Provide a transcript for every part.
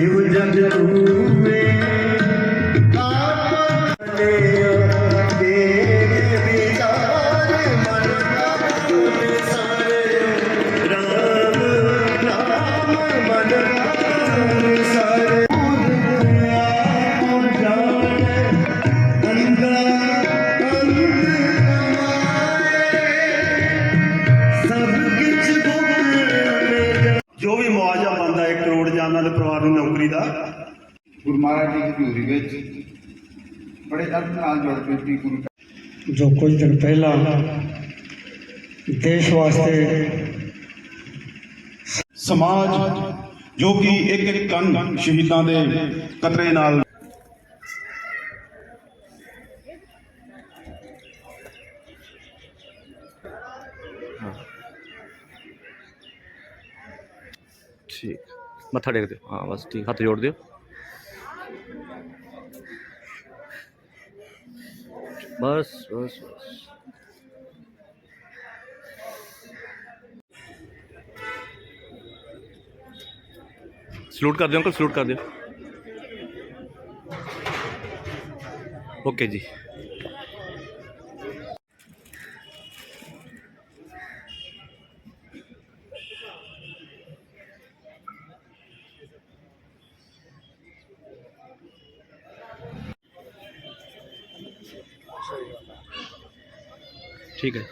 Eu de derrubo ਜਾਂ ਉਹਨਾਂ ਦੇ ਪਰਿਵਾਰ ਨੂੰ ਨੌਕਰੀ ਦਾ? ਗੁਰੂ ਮਹਾਰਾਜ ਜੀ ਦੀ ਹਜ਼ੂਰੀ ਵਿੱਚ ਬੜੇ ਅਰਥ ਨਾਲ ਜੁੜ ਕੇ ਸੀ ਗੁਰੂ ਜੋ ਕੁਝ ਦਿਨ ਪਹਿਲਾਂ ਦੇਸ਼ ਵਾਸਤੇ ਸਮਾਜ ਜੋ ਕਿ ਇੱਕ ਇੱਕ ਕੰਨ ਸ਼ਹੀਦਾਂ ਦੇ ਕਤਰੇ ਨਾਲ ਠੀਕ। ਮੱਥਾ ਟੇਕ ਦਿਓ ਹਾਂ ਬਸ ਠੀਕ ਹੱਥ ਜੋੜ ਦਿਓ ਬਸ ਬਸ ਬਸ ਸਲੂਟ ਕਰ ਦਿਓ ਅੰਕਲ ਸਲੂਟ ਕਰ ਦਿਓ ਓਕੇ ਜੀ ਠੀਕ ਹੈ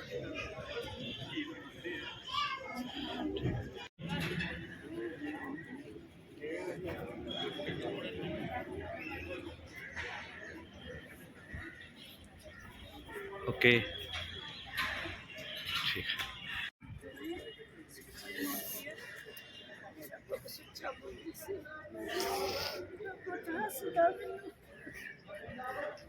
ओके ठीक है चढ़ा दे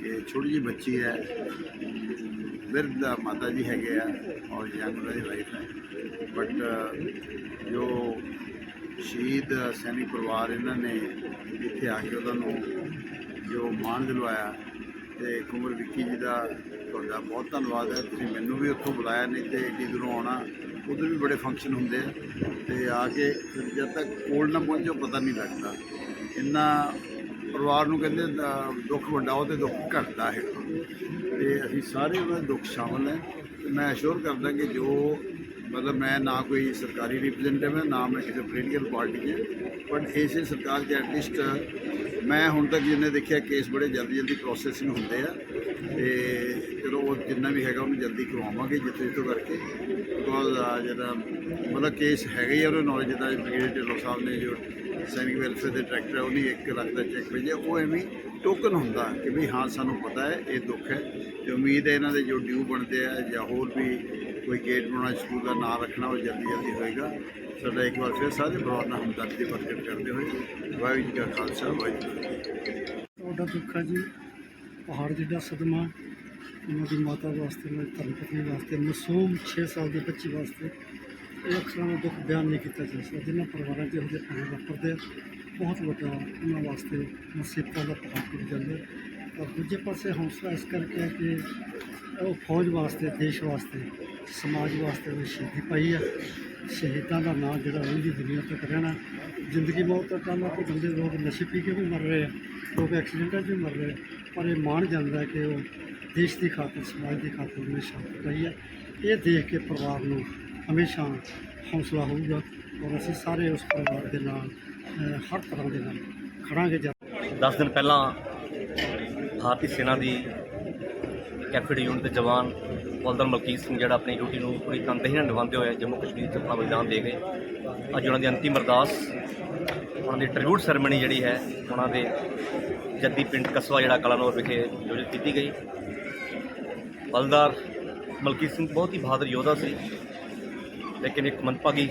ਇਹ ਛੋਟੀ ਜਿਹੀ ਬੱਚੀ ਹੈ। ਬਿਰਧ ਦਾ ਮਾਤਾ ਜੀ ਹੈਗੇ ਆ ਔਰ ਯੰਗ ਉਹਨਾਂ ਦੀ ਵਾਈਫ ਹੈ। ਬਟ ਜੋ ਸ਼ਹੀਦ ਸੈਨਿਕ ਪਰਿਵਾਰ ਇਹਨਾਂ ਨੇ ਇੱਥੇ ਆ ਕੇ ਉਹਨਾਂ ਨੂੰ ਜੋ ਮਾਣ ਦਿਲਵਾਇਆ ਤੇ ਕੁਮਰ ਵਿੱਕੀ ਜੀ ਦਾ ਤੁਹਾਡਾ ਬਹੁਤ ਧੰਨਵਾਦ ਹੈ। ਤੁਸੀਂ ਮੈਨੂੰ ਵੀ ਉੱਥੋਂ ਬੁਲਾਇਆ, ਨਹੀਂ ਤੇ ਏਡੀ ਦੂਰੋਂ ਆਉਣਾ, ਉਧਰ ਵੀ ਬੜੇ ਫੰਕਸ਼ਨ ਹੁੰਦੇ ਆ। ਤੇ ਆ ਕੇ ਜਦ ਤੱਕ ਕੋਲ ਨਾ ਪਹੁੰਚੋ ਪਤਾ ਨਹੀਂ ਲੱਗਦਾ। ਇੰਨਾ ਪਰਿਵਾਰ ਨੂੰ ਕਹਿੰਦੇ ਅ, ਦੁੱਖ ਵੰਡਾਓ ਤੇ ਦੁੱਖ ਘਟਦਾ ਹੈ। ਤੇ ਅਸੀਂ ਸਾਰੇ ਉਹਨਾਂ ਦੇ ਦੁੱਖ ਸ਼ਾਮਲ ਹੈ। ਤੇ ਮੈਂ ਅਸ਼ੋਰ ਕਰਦਾ ਕਿ ਜੋ ਮਤਲਬ ਮੈਂ ਨਾ ਕੋਈ ਸਰਕਾਰੀ ਰਿਪਰੈਜ਼ੈਂਟੇਟਿਵ ਹਾਂ ਨਾ ਮੈਂ ਕਿਸੇ ਪੋਲੀਟੀਕਲ ਪਾਰਟੀ 'ਚ ਬਟ ਇਸੇ ਸਰਕਾਰ 'ਚ ਐਟਲੀਸਟ ਮੈਂ ਹੁਣ ਤੱਕ ਜਿੰਨੇ ਦੇਖਿਆ ਕੇਸ ਬੜੇ ਜਲਦੀ ਜਲਦੀ ਪ੍ਰੋਸੈਸਿੰਗ ਹੁੰਦੇ ਆ। ਤੇ ਚਲੋ ਉਹ ਜਿੰਨਾ ਵੀ ਹੈਗਾ ਉਹਨੂੰ ਜਲਦੀ ਕਰਵਾਵਾਂਗੇ ਜਿੱਥੇ ਜਿੱਥੋਂ ਕਰਕੇ। ਬਿਕੋਜ਼ ਜਿਹੜਾ ਮਤਲਬ ਕੇਸ ਹੈਗਾ ਹੀ ਆ ਉਹਦੇ ਨੌਲੇਜ ਦਾ ਬ੍ਰਿਗੇਡ ਢਿੱਲੋਂ ਸਾਹਿਬ ਨੇ ਜੋ ਸੈਨਿਕ ਵੈਲਫੇਅਰ ਦੇ ਡਾਇਰੈਕਟਰ ਹੈ ਉਹਨੇ 1 ਲੱਖ ਦਾ ਚੈੱਕ ਭੇਜਿਆ ਉਹ ਐਵੇਂ ਟੋਕਨ ਹੁੰਦਾ ਕਿ ਵੀ ਹਾਂ, ਸਾਨੂੰ ਪਤਾ ਹੈ, ਇਹ ਦੁੱਖ ਹੈ। ਤੇ ਉਮੀਦ ਹੈ ਇਹਨਾਂ ਦੇ ਜੋ ਡਿਊ ਬਣਦੇ ਆ ਜਾਂ ਹੋਰ ਵੀ ਕੋਈ ਗੇਟ ਬਣਾਉਣਾ ਸਕੂਲ ਦਾ ਨਾਂ ਰੱਖਣਾ, ਉਹ ਜਲਦੀ ਜਲਦੀ ਹੋਏਗਾ। ਸਾਡਾ ਇੱਕ ਵਾਰ ਫਿਰ ਸਾਰੇ ਪਰਿਵਾਰ ਨਾਲ ਹਮਦਰਦੀ ਪ੍ਰਗਟ ਕਰਦੇ ਹੋਏ ਵਾਹਿਗੁਰੂ ਜੀ ਕਾ ਖਾਲਸਾ, ਵਾਹਿਗੁਰੂ ਜੀ ਤੁਹਾਡਾ ਦੁੱਖ ਹੈ ਜੀ, ਪਹਾੜ ਜਿੱਡਾ ਸਦਮਾ, ਉਹਨਾਂ ਦੀ ਮਾਤਾ ਵਾਸਤੇ ਮੇਰੀ ਧਰਮ ਪਤਨੀ ਵਾਸਤੇ ਮਾਸੂਮ 6 ਸਾਲ ਦੇ ਬੱਚੇ ਵਾਸਤੇ ਇਹ ਅਕਸਰਾਂ ਨੂੰ ਦੁੱਖ ਬਿਆਨ ਨਹੀਂ ਕੀਤਾ ਜਾ ਸਕਦਾ ਜਿਨ੍ਹਾਂ ਪਰਿਵਾਰਾਂ 'ਚ ਇਹੋ ਜਿਹੇ ਭਾਵੇਂ ਵਾਪਰਦੇ ਆ, ਬਹੁਤ ਵੱਡਾ ਉਹਨਾਂ ਵਾਸਤੇ ਮੁਸੀਬਤਾਂ ਦਾ ਪਹਾੜ ਟੁੱਟ ਜਾਂਦਾ ਹੈ। ਔਰ ਦੂਜੇ ਪਾਸੇ ਹੌਸਲਾ ਇਸ ਕਰਕੇ ਹੈ ਕਿ ਉਹ ਫੌਜ ਵਾਸਤੇ ਦੇਸ਼ ਵਾਸਤੇ ਸਮਾਜ ਵਾਸਤੇ ਉਹਨੇ ਸ਼ਹੀਦੀ ਪਾਈ ਹੈ ਸ਼ਹੀਦਾਂ ਦਾ ਨਾਂ ਜਿਹੜਾ ਰਹਿੰਦੀ ਦੁਨੀਆ ਤੱਕ ਰਹਿਣਾ ਜ਼ਿੰਦਗੀ ਮੌਤ ਦਾ ਕੰਮ ਹੈ ਕਿ ਬੰਦੇ ਲੋਕ ਨਸ਼ੇ ਪੀ ਕੇ ਵੀ ਮਰ ਰਹੇ ਆ ਲੋਕ ਐਕਸੀਡੈਂਟਾਂ 'ਚ ਵੀ ਮਰ ਰਹੇ ਆ। ਪਰ ਇਹ ਮਾਣ ਜਾਂਦਾ ਹੈ ਕਿ ਉਹ ਦੇਸ਼ ਦੀ ਖਾਤਰ ਸਮਾਜ ਦੀ ਖਾਤਰ ਉਹਨੇ ਸ਼ਹਾਦਤ ਪਾਈ ਹੈ ਇਹ ਦੇਖ ਕੇ ਪਰਿਵਾਰ ਨੂੰ ਹਮੇਸ਼ਾ ਹੌਸਲਾ ਹੋਊਗਾ ਔਰ ਅਸੀਂ ਸਾਰੇ ਉਸ ਪਰਿਵਾਰ ਦੇ ਨਾਲ ਹਰ ਤਰ੍ਹਾਂ ਦੇ ਨਾਲ ਖੜਾਂਗੇ ਜਦ। 10 ਦਿਨ ਪਹਿਲਾਂ ਭਾਰਤੀ ਸੈਨਾ ਦੀ ਕੈਫੇਡ ਯੂਨਿਟ ਦੇ ਜਵਾਨ ਬਲਦਰ ਮਲਕੀਤ ਸਿੰਘ ਜਿਹੜਾ ਆਪਣੀ ਡਿਊਟੀ ਨੂੰ ਪੂਰੀ ਤਨਦੇਹੀ ਨਾਲ ਨਿਭਾਉਂਦੇ ਹੋਏ ਜੰਮੂ ਕਸ਼ਮੀਰ 'ਚ ਆਪਣਾ ਬਲੀਦਾਨ ਦੇ ਗਏ ਅੱਜ ਉਹਨਾਂ ਦੀ ਅੰਤਿਮ ਅਰਦਾਸ, ਉਹਨਾਂ ਦੀ ਟ੍ਰਿਬਿਊਟ ਸੈਰੇਮਨੀ ਜਿਹੜੀ ਹੈ, ਉਹਨਾਂ ਦੇ ਜੱਦੀ ਪਿੰਡ ਕਸਬਾ ਜਿਹੜਾ ਕਲਾਨੌਰ ਵਿਖੇ ਆਯੋਜਿਤ ਕੀਤੀ ਗਈ। ਬਲਦਾਰ ਮਲਕੀਤ ਸਿੰਘ ਬਹੁਤ ਹੀ ਬਹਾਦਰ ਯੋਧਾ ਸੀ। ਲੇਕਿਨ ਇੱਕ ਮੰਦਭਾਗੀ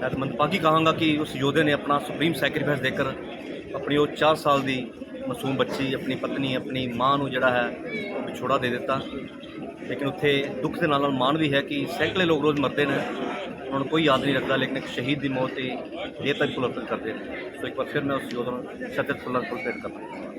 ਮੈਂ ਤਾਂ ਮੰਦਭਾਗੀ ਕਹਾਂਗਾ ਕਿ ਉਸ ਯੋਧੇ ਨੇ ਆਪਣਾ ਸੁਪਰੀਮ ਸੈਕਰੀਫਾਈਸ ਦੇकर ਆਪਣੀ ਉਹ 4 ਸਾਲ ਦੀ ਮਾਸੂਮ ਬੱਚੀ, ਆਪਣੀ ਪਤਨੀ, ਆਪਣੀ ਮਾਂ ਨੂੰ ਜਿਹੜਾ ਹੈ ਉਹ ਵਿਛੋੜਾ ਦੇ ਦਿੱਤਾ। ਲੇਕਿਨ ਉੱਥੇ ਦੁੱਖ ਦੇ ਨਾਲ ਨਾਲ ਮਾਣ ਵੀ ਹੈ ਕਿ ਸੈਂਕੜੇ ਲੋਕ ਰੋਜ਼ ਮਰਦੇ ਨੇ। ਉਹਨਾਂ ਨੂੰ ਕੋਈ ਯਾਦ ਨਹੀਂ ਰੱਖਦਾ, ਲੇਕਿਨ ਇੱਕ ਸ਼ਹੀਦ ਦੀ ਮੌਤ ਤੇ ਇਹ ਤੱਕ ਪੁਲਰਪਨ ਕਰਦੇ ਨੇ। ਸੋ ਇੱਕ ਵਾਰ ਫਿਰ ਮੈਂ ਉਸ ਯੋਧਾ ਨੂੰ ਸ਼ਤਿਤ ਫੁੱਲਾਂ ਭੇਟ ਕਰਦਾ